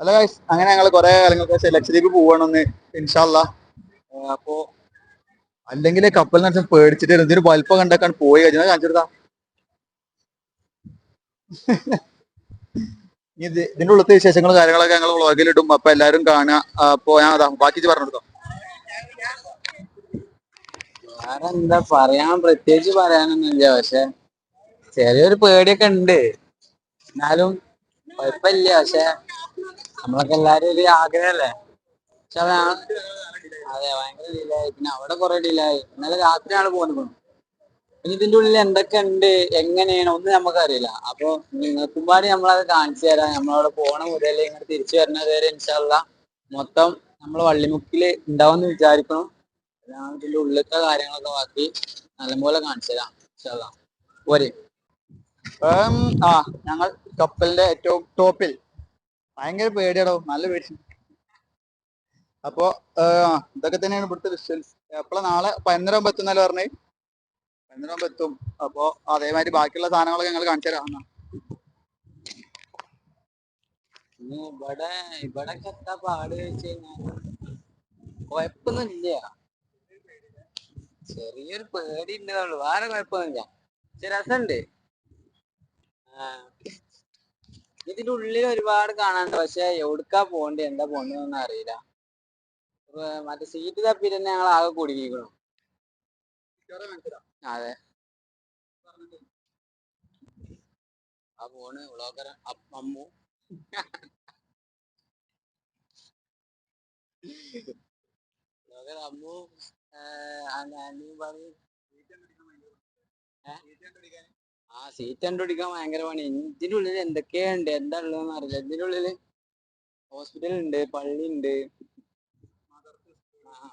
അല്ല ഗൈസ് അങ്ങനെ ഞങ്ങൾ കുറെ കാലങ്ങൾക്ക് ലക്ഷദ്വീപ് പോവണമെന്ന് ഇൻഷാല്ല അപ്പോ അല്ലെങ്കിൽ കപ്പൽ നടത്താൻ പേടിച്ചിട്ട് എന്തൊരു വലിപ്പം കണ്ടാക്കാൻ പോയി കഴിഞ്ഞാൽ കാണിച്ചെടുത്താ ഇത് ഇതിന്റെ ഉള്ളത്തെ വിശേഷങ്ങളും കാര്യങ്ങളൊക്കെ ഞങ്ങൾ വ്ളോഗിലിടും അപ്പൊ എല്ലാരും കാണാ അപ്പൊ ഞാൻ അതാ ബാക്കി പറഞ്ഞെടുത്തോ വേറെന്താ പറയാൻ? പ്രത്യേകിച്ച് പറയാനൊന്നുമില്ല. പക്ഷെ ചെറിയൊരു പേടിയൊക്കെ ഉണ്ട്. എന്നാലും കുഴപ്പമില്ല പക്ഷെ നമ്മളൊക്കെ എല്ലാരും ഒരു ആഗ്രഹല്ലേ പക്ഷെ അത് ഭയങ്കര ഡിലേ പിന്നെ അവിടെ കുറെ ഡിലേ ആയി ഇന്നലെ രാത്രിയാണ് പോകുന്നത് പിന്നെ ഇതിന്റെ ഉള്ളിൽ എന്തൊക്കെ ഉണ്ട് എങ്ങനെയാണ് ഒന്നും നമുക്കറിയില്ല. അപ്പൊ നിങ്ങൾക്കും പാടി നമ്മളത് കാണിച്ചു തരാം. നമ്മളവിടെ പോണ മുതൽ ഇങ്ങനെ തിരിച്ചു വരുന്നത് വരെ ഇൻഷാല്ല മൊത്തം നമ്മൾ വള്ളിമുക്കിൽ ഉണ്ടാവും വിചാരിക്കണം. അതാണ് ഇതിന്റെ ഉള്ളിലത്തെ കാര്യങ്ങളൊക്കെ ബാക്കി നല്ലപോലെ കാണിച്ചു തരാം ഇൻഷാല്ല പോരെ. ആ ഞങ്ങൾ കപ്പലിന്റെ ഏറ്റവും ടോപ്പിൽ. ഭയങ്കര പേടിയാടോ നല്ല പേടി. അപ്പോ ഇതൊക്കെ തന്നെയാണ് ഇവിടുത്തെ വിഷ്വൽസ് എപ്പോഴാ നാളെ പതിനൊന്നര ആകുമ്പോ എത്തുന്നല്ലോ പറഞ്ഞേ? പതിനൊന്നര ആകുമ്പോ എത്തും. അപ്പോ അതേമാതിരി ബാക്കിയുള്ള സാധനങ്ങളൊക്കെ ഞങ്ങൾ കാണിച്ചു തരാം. ഇവിടെ ഇവിടെ പാട് കുഴപ്പമൊന്നുമില്ല. ചെറിയൊരു പേടി ഉണ്ടെന്നുള്ളു വേറെ കുഴപ്പമൊന്നുമില്ല. രസമുണ്ട്. ഇതിന്റെ ഉള്ളിൽ ഒരുപാട് കാണാനുണ്ട്. പക്ഷെ എവിടുക്കാ പോണ്ടേ എന്താ പോണ്ടെന്നൊന്നും അറിയില്ല. മറ്റേ സീറ്റ് തപ്പി തന്നെ ഞങ്ങൾ ആകെ കുടുങ്ങിക്കണം. അതെ. ആ പോണ്. വ്ളോഗർ അമ്മു. വ്ളോഗർ അമ്മു പറഞ്ഞു പറയും ആ സീറ്റ് കണ്ടുപിടിക്കാൻ ഭയങ്കര പണി. ഇതിന്റെ ഉള്ളിൽ എന്തൊക്കെയുണ്ട്? എന്താ ഉള്ളതെന്ന് അറിയില്ല. ഇതിന്റെ ഉള്ളിൽ ഹോസ്പിറ്റൽ ഉണ്ട് പള്ളി ഉണ്ട്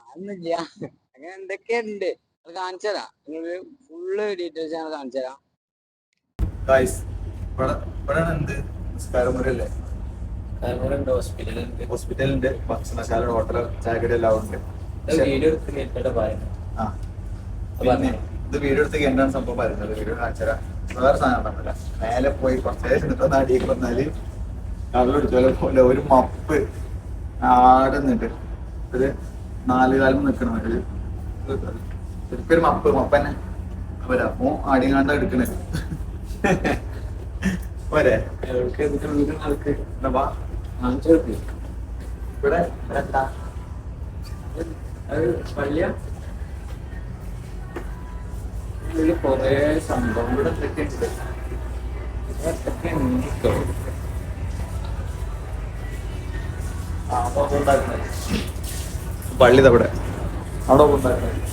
അതൊന്നുമില്ല അങ്ങനെ എന്തൊക്കെയുണ്ട്? അത് കാണിച്ചു തരാം. നിങ്ങൾ ഫുള്ള് ഡീറ്റെയിൽസ് ഞാൻ കാണിച്ചു തരാം. ഹോസ്പിറ്റലുണ്ട് ഭക്ഷണശാല ഹോട്ടൽ ചായക്കട എല്ലാം ഉണ്ട്. വീഡിയോ എടുത്ത് കേട്ടിട്ട് പറയുന്നത് ആ. പിന്നെ ഇത് വീഡിയോ എടുത്ത് എന്താണ് സംഭവം പറയുന്നത്. വീഡിയോ കാണിച്ചാൽ വേറെ സാധനം പറഞ്ഞില്ല. മേലെ പോയി കുറച്ച് നേരം നിന്നിട്ട് അടിയിൽ വന്നാൽ കള്ളൊടിച്ചോലെ പോലെ ഒരു മപ്പ് ആടെ നിന്നിട്ട് ഒരു നാല് കാലം നിൽക്കണം ഒരു ഒരു മപ്പ് മപ്പന്നെ അവരാ അപ്പൊ ആടിങ്ങാണ്ട എടുക്കണേ. പോരെ. ഇവിടെ പള്ളിയാ ഇതിൽ കൊറേ സംഭവം ഇവിടെ എന്തൊക്കെ ഉണ്ട് ഉണ്ട്. പള്ളി അവിടെ അവിടെ ഞങ്ങളുണ്ട്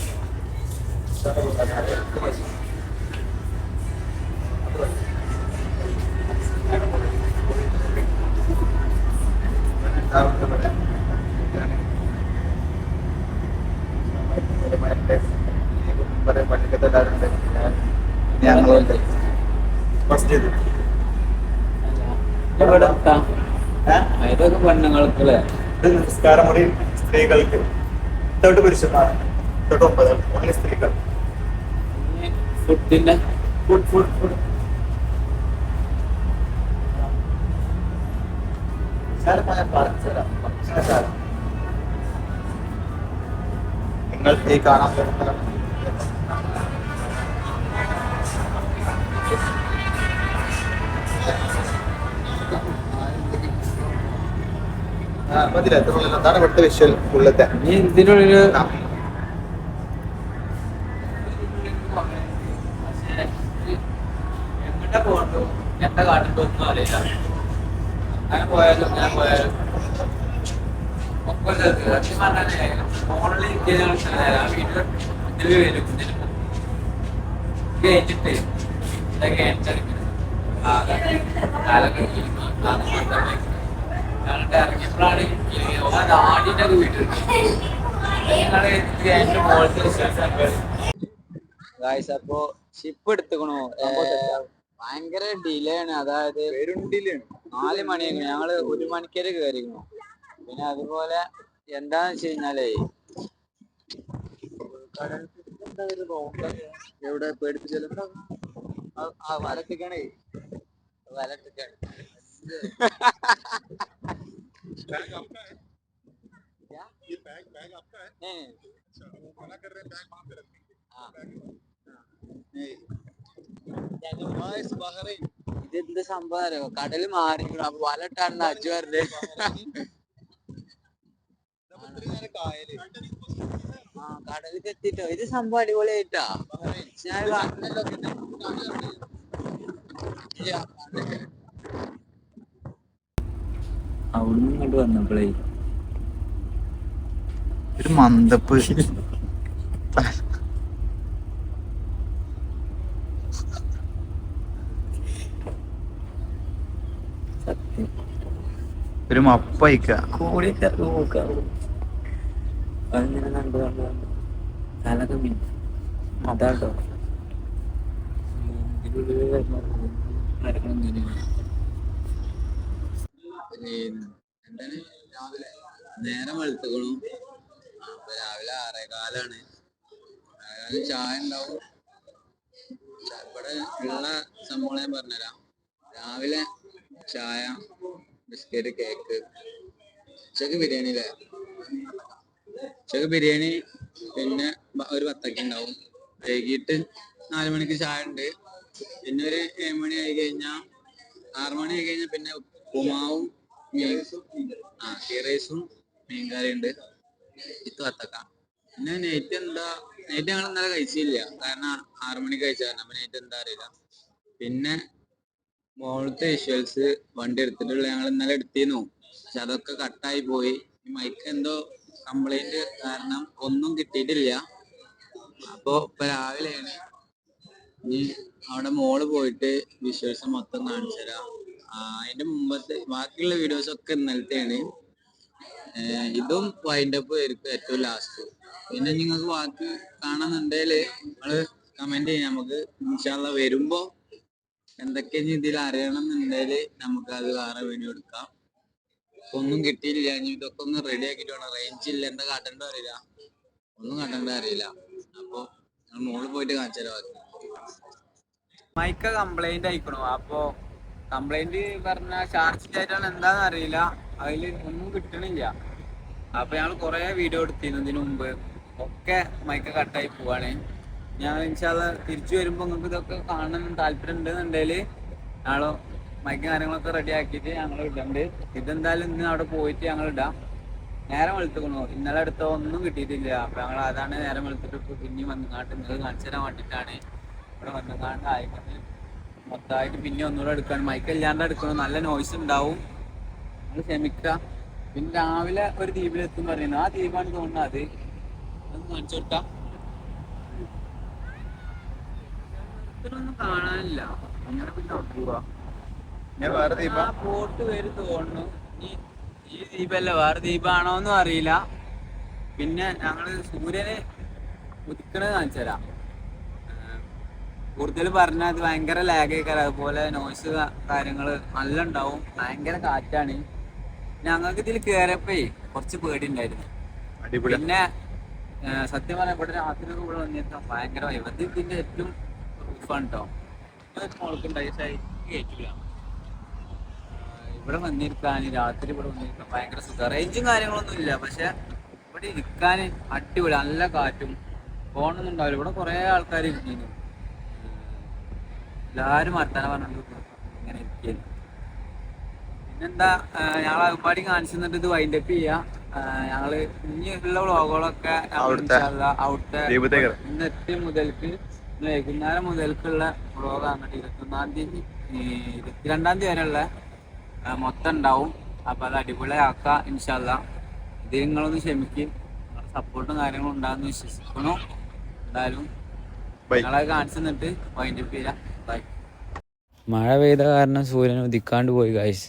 മസ്ജിദ് ഇവിടെ ഞങ്ങളുണ്ട് മസ്ജിദ് ഇതൊക്കെ പെണ്ണുങ്ങൾക്കല്ലേ ഇത് നിസ്കാരമുറി സ്ത്രീകൾക്ക്. തൊട്ട് പുരുഷന്മാർ. തൊട്ട് ഒമ്പത്. ഓൺലി സ്ത്രീകൾ. ഫുഡിന്റെ? ഫുഡ് ഫുഡ് ഫുഡ് നിങ്ങൾ ഈ കാണാൻ പറ്റുന്ന ഇത്ര ഉള്ളല്ലോ. അതാണ് ഇവിടുത്തെ വിഷ്വൽ ഉള്ളത്തെ. ഇനി ഇതിനുള്ളിൽ. എങ്ങോട്ടാ പോകണ്ടോ ഒന്നും അറിയില്ല അങ്ങനെ പോയാലും ഞാൻ പോയാലും. ഒക്കെ ഫോണിൽ ഇരിക്കുന്ന വീട്ടിൽ ഇതിൽ വരും കഴിഞ്ഞിട്ട് ഇതൊക്കെ കാലൊക്കെ ഇറങ്ങിയപ്പോഴാണ് ഒക്കെ വീട്ടിലുണ്ട് മോളത്തെ ഗായ്സ് അപ്പോ ഷിപ്പ് എടുത്തുക്കണു. ഭയങ്കര ഡിലേ ആണ്. അതായത് നാല് മണി ഞങ്ങൾ ഒരു മണിക്കേര് കയറിക്കണു പിന്നെ അതുപോലെ എന്താന്ന് വെച്ച് കഴിഞ്ഞാലേ എവിടെ പേടിപ്പിച്ചാലും വലത്തിക്കണേ. വലത്തിക്കാണ്. बैग आपका है क्या ये बैग बैग आपका है नहीं अच्छा वो मना कर रहे हैं बैग वहाँ पे रख दीजिए हाँ बैग ഇതെന്ത് സംഭവം അറിയോ കടല് മാറി അപ്പൊ വലട്ടാണ് അജു പറഞ്ഞത് ആ കടലിൽ എത്തിട്ടോ ഇത് സംഭവം അടിപൊളിയായിട്ടാ ഞാൻ അവിടുന്ന് ഇങ്ങോട്ട് വന്നപ്പോഴേ ഒരു മന്ദപ്പ്. ഒരു മപ്പയിക്ക കൂടിയൊക്കെ നോക്കാം. അങ്ങനെ കണ്ടു കണ്ടു കണ്ടു തലൊക്കെ മിൻ അതാട്ടോ ഇതിനുള്ളിൽ വരുന്ന കാര്യങ്ങൾ ഇങ്ങനെയാണ്. എന്താണ് രാവിലെ നേരം വെളുത്തുകളും അപ്പൊ രാവിലെ ആറേകാലാണ്. ആറേകാൽ ചായ ഉണ്ടാവും ഇവിടെ ഉള്ള സംഭവം ഞാൻ പറഞ്ഞുതരാം. രാവിലെ ചായ ബിസ്ക്കറ്റ് കേക്ക് ഉച്ചയ്ക്ക് ബിരിയാണി അല്ലേ? ഉച്ചയ്ക്ക് ബിരിയാണി പിന്നെ ഒരു പത്തൊക്കെ ഉണ്ടാവും വൈകിട്ട് നാല് മണിക്ക് ചായ ഉണ്ട് പിന്നെ ഒരു ഏഴ് മണി ആയി കഴിഞ്ഞാൽ ആറ് മണി ആയി കഴിഞ്ഞാൽ പിന്നെ ഉപ്പുമാവും ആ ഗീ റൈസും മീൻകറി ഉണ്ട് ഇത് വത്തക്ക. പിന്നെ നൈറ്റ് എന്താ നൈറ്റ് ഞങ്ങൾ ഇന്നലെ കഴിച്ചില്ല. കാരണം ആറു മണിക്ക് കഴിച്ചായിരുന്നു അപ്പൊ നൈറ്റ് എന്താ അറിയില്ല. പിന്നെ മോളത്തെ വിഷ്വൽസ് വണ്ടി എടുത്തിട്ടുള്ള ഞങ്ങൾ ഇന്നലെ എടുത്തിരുന്നു. പക്ഷെ അതൊക്കെ കട്ടായി പോയി. ഈ മൈക്ക് എന്തോ കംപ്ലൈന്റ് കാരണം ഒന്നും കിട്ടിയിട്ടില്ല. അപ്പോ ഇപ്പൊ രാവിലെയാണ്. ഇനി അവിടെ മോൾ പോയിട്ട് വിഷ്വൽസ് മൊത്തം കാണിച്ചു തരാം അതിന്റെ മുമ്പത്തെ ബാക്കിയുള്ള വീഡിയോസ് ഒക്കെ ഇന്നലത്തെയാണ്. ഇതും ഇതും വൈൻഡപ്പ് ആയിരിക്കും ഏറ്റവും ലാസ്റ്റ് പിന്നെ നിങ്ങൾക്ക് ബാക്കി കാണുന്നുണ്ടെങ്കിൽ നിങ്ങൾ കമന്റ് ചെയ്യാം. നമുക്ക് ഇൻഷാല്ല വരുമ്പോ എന്തൊക്കെ ഇതിൽ അറിയണം എന്നുണ്ടെങ്കിൽ നമുക്ക് അത് വേറെ വീഡിയോ എടുക്കാം. ഒന്നും കിട്ടിയില്ല. ഇനി ഇതൊക്കെ ഒന്ന് റെഡി ആക്കിട്ട് റേഞ്ച് ഇല്ല. എന്താ കാട്ടണ്ടോ അറിയില്ല. ഒന്നും കാട്ടണ്ടോ അറിയില്ല. അപ്പൊ മോൾ പോയിട്ട് കാണിച്ചാലോ മൈക്ക കംപ്ലൈന്റ് ആയിക്കണു. അപ്പൊ കംപ്ലൈന്റ് പറഞ്ഞ ചാർജ് ആയിട്ടാണ് എന്താന്ന് അറിയില്ല. അതിൽ ഒന്നും കിട്ടണില്ല. അപ്പൊ ഞങ്ങൾ കുറെ വീഡിയോ എടുത്തിരുന്നു ഇതിനു മുമ്പ്. ഒക്കെ മൈക്ക് കട്ടായി പോവാണ്. ഞാൻ ഇൻഷാല്ല തിരിച്ചു വരുമ്പോൾ നിങ്ങൾക്ക് ഇതൊക്കെ കാണാൻ താല്പര്യം ഉണ്ടെന്നുണ്ടെങ്കിൽ ഞങ്ങൾ മൈക്ക് കാര്യങ്ങളൊക്കെ റെഡി ആക്കിയിട്ട് ഞങ്ങൾ ഇടുന്നുണ്ട് ഇതെന്തായാലും ഇന്ന് അവിടെ പോയിട്ട് ഞങ്ങൾ ഇടാം. നേരം വെളുത്തുക്കണു. ഇന്നലെ അടുത്ത ഒന്നും കിട്ടിയിട്ടില്ല. അപ്പൊ ഞങ്ങൾ അതാണ് നേരം വെളുത്തിട്ട് ഇപ്പൊ പിന്നെയും വന്നുകാണ്ട് നിങ്ങൾ കാണിച്ചു തരാൻ വേണ്ടിയിട്ടാണ് ഇവിടെ വന്നുകാണ്ട് ആയിക്കോട്ടെ മൊത്തമായിട്ട് പിന്നെ ഒന്നുകൂടെ എടുക്കണം. മൈക്ക് ഇല്ലാണ്ട് എടുക്കണം നല്ല നോയ്സ് ഉണ്ടാവും. നമ്മൾ ക്ഷമിക്കുക. പിന്നെ രാവിലെ ഒരു ദ്വീപിലെത്തും പറയുന്നു ആ ദ്വീപാണ് തോന്നുന്നത് അത്. അത് കാണിച്ചു കൊടുക്കാം. ഇത്രയൊന്നും കാണാനില്ല. അങ്ങനെ പിന്നെ ബോട്ട് തോന്നുന്നു. ഈ ഈ ദ്വീപല്ല? വേറെ ദ്വീപാണോന്നും അറിയില്ല. പിന്നെ ഞങ്ങൾ സൂര്യനെ ഉദിക്കണത് കാണിച്ചു തരാം കൂടുതൽ പറഞ്ഞാൽ അത് ഭയങ്കര ലാഗ് ആയിക്കാരം. അതുപോലെ നോയ്സ് കാര്യങ്ങൾ നല്ല ഉണ്ടാവും ഭയങ്കര കാറ്റാണ്. ഞങ്ങൾക്ക് ഇതിൽ കയറിയപ്പോ കുറച്ച് പേടി ഉണ്ടായിരുന്നു പിന്നെ സത്യം പറയാൻ ഇവിടെ രാത്രി കൂടെ വന്നിരുന്ന ഭയങ്കര vibe. ഇതിന്റെ ഏറ്റവും കേട്ടോ കേട്ടില്ല ഇവിടെ വന്നിരിക്കാൻ രാത്രി ഇവിടെ വന്നിരിക്കാൻ ഭയങ്കര സുഖം. റേഞ്ചും കാര്യങ്ങളൊന്നും ഇല്ല. പക്ഷെ ഇവിടെ ഇരിക്കാൻ അടിപൊളി. നല്ല കാറ്റും. ഫോണൊന്നും ഉണ്ടാവില്ല. ഇവിടെ കുറെ ആൾക്കാർ ഇരിക്കുന്നു എല്ലാരും വർത്താനം പറഞ്ഞുകൊണ്ട് ഇങ്ങനെ പിന്നെന്താ ഞങ്ങൾ അകപ്പാടി കാണിച്ചിട്ട് ഇത് ഇത് വൈൻഡപ്പ് ചെയ്യാം. ഞങ്ങൾ ഇനിയുള്ള വ്ളോഗുകളൊക്കെ ഞങ്ങൾ അവിടുത്തെ ഇൻഷാല്ലാ അവിടുത്തെ ദീപത്തേക്ക് ഇന്ന് എത്തി മുതൽക്ക് വൈകുന്നേരം മുതൽക്കുള്ള വ്ളോഗ് അങ്ങോട്ട് ഇരുപത്തൊന്നാം തീയതി ഇരുപത്തിരണ്ടാം തീയതി വരെയുള്ള മൊത്തം ഉണ്ടാവും. അപ്പൊ അത് അടിപൊളിയാക്കാം ഇൻഷാല്ല ഇത് നിങ്ങളൊന്ന് ക്ഷമിക്കും. സപ്പോർട്ടും കാര്യങ്ങളും ഉണ്ടാകുന്നു വിശ്വസിക്കണു എന്തായാലും ബൈ നിങ്ങളെ കാണിച്ചു നിന്നിട്ട് വൈൻഡപ്പ് ചെയ്യാം. മഴ പെയ്ത കാരണം സൂര്യൻ ഉദിക്കാണ്ട് പോയി കായ്സ്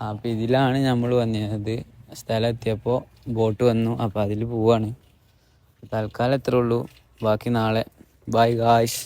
അപ്പൊ ഇതിലാണ് നമ്മൾ വന്നത്. സ്ഥലം എത്തിയപ്പോൾ ബോട്ട് വന്നു. അപ്പൊ അതിൽ പോവാണ്. തൽക്കാലം എത്ര ഉള്ളൂ. ബാക്കി നാളെ. Bye guys